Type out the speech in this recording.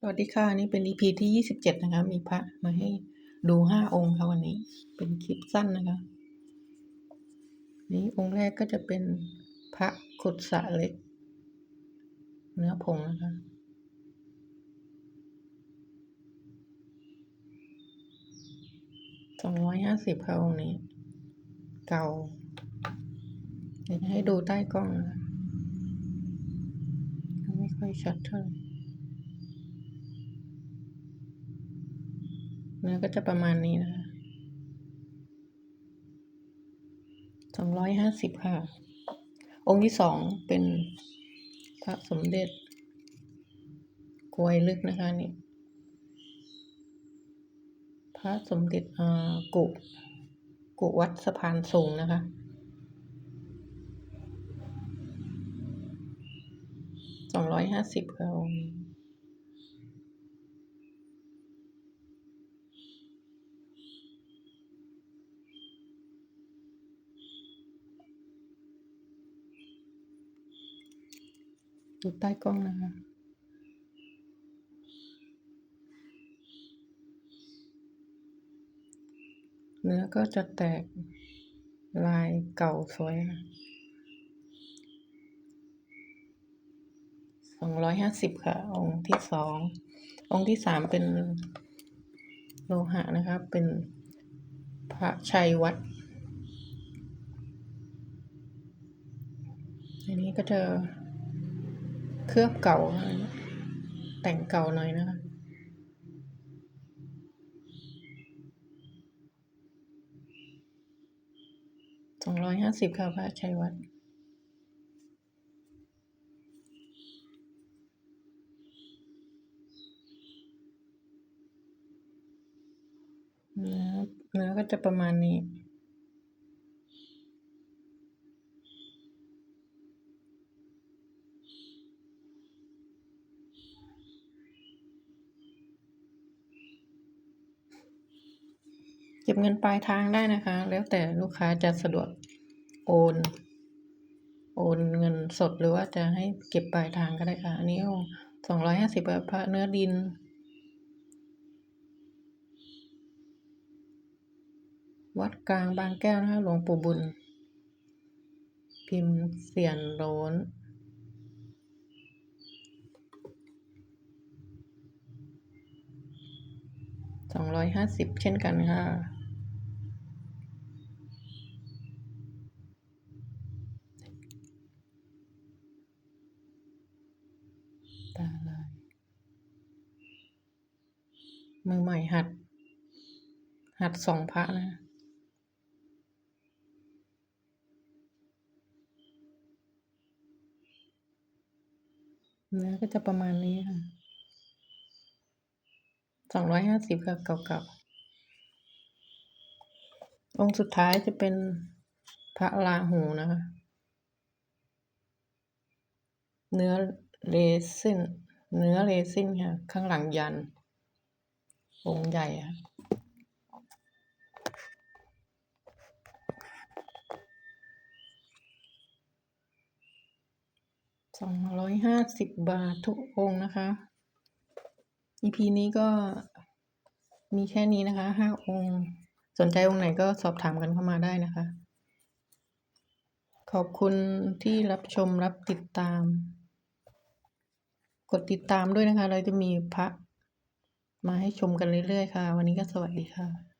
สวัสดีค่ะนี่เป็น EP ที่ยี่สิบเจ็ดนะคะ มีพระมาให้ดูห้าองค์ค่ะวันนี้ เป็นคลิปสั้นนะคะ นี้องค์แรกก็จะเป็นพระขุดสระเล็ก เนื้อผงนะคะ สองร้อยห้าสิบค่ะองค์นี้ เก่า เดี๋ยวให้ดูใต้กล้องนะไม่ค่อยชัดเท่าไหร่ นื้อก็จะประมาณนี้นะคะสองร้อยห้าสิบค่ะ องค์ที่สองเป็นพระสมเด็จกวยลึกนะคะนี่ พระสมเด็จอ่ากุกุวัดสะพานสูงนะคะสองร้อยห้าสิบค่ะองค์ูใต้กล้องนะคะเนื้อก็จะแตกลายเก่าสวยนะสองร้อยห้าสิบค่ะ องค์ที่สอง องค์ที่สามเป็นโลหะนะคะเป็นพระชัยวัดอันนี้ก็จะ เคลือบเก่า แต่งเก่าหน่อยนะคะสองร้อยห้าสิบค่ะพระชัยวัดเนื้อเนื้อก็จะประมาณนี้ เก็บเงินปลายทางได้นะคะ แล้วแต่ลูกค้าจะสะดวกโอน โอนเงินสดหรือว่าจะให้เก็บปลายทางก็ได้ค่ะ อันนี้สองร้อยห้าสิบพระเนื้อดินวัดกลางบางแก้วนะคะหลวงปู่บุญ พิมพ์เสียนโลนสองร้อยห้าสิบเช่นกันค่ะ ตาลายมือใหม่หัด หัดสองพระนะเนื้อก็จะประมาณนี้ค่ะสองร้อยห้าสิบค่ะเก่าๆ องค์สุดท้ายจะเป็นพระราหูนะคะ เนื้อ เรซินเนื้อเรซินค่ะ ข้างหลังยันองค์ใหญ่ค่ะสองร้อยห้าสิบบาททุกองค์นะคะ EP นี้ก็มีแค่นี้นะคะห้าองค์ สนใจองค์ไหนก็สอบถามกันเข้ามาได้นะคะ ขอบคุณที่รับชมรับติดตาม กดติดตามด้วยนะคะ เราจะมีพระมาให้ชมกันเรื่อยๆค่ะ วันนี้ก็สวัสดีค่ะ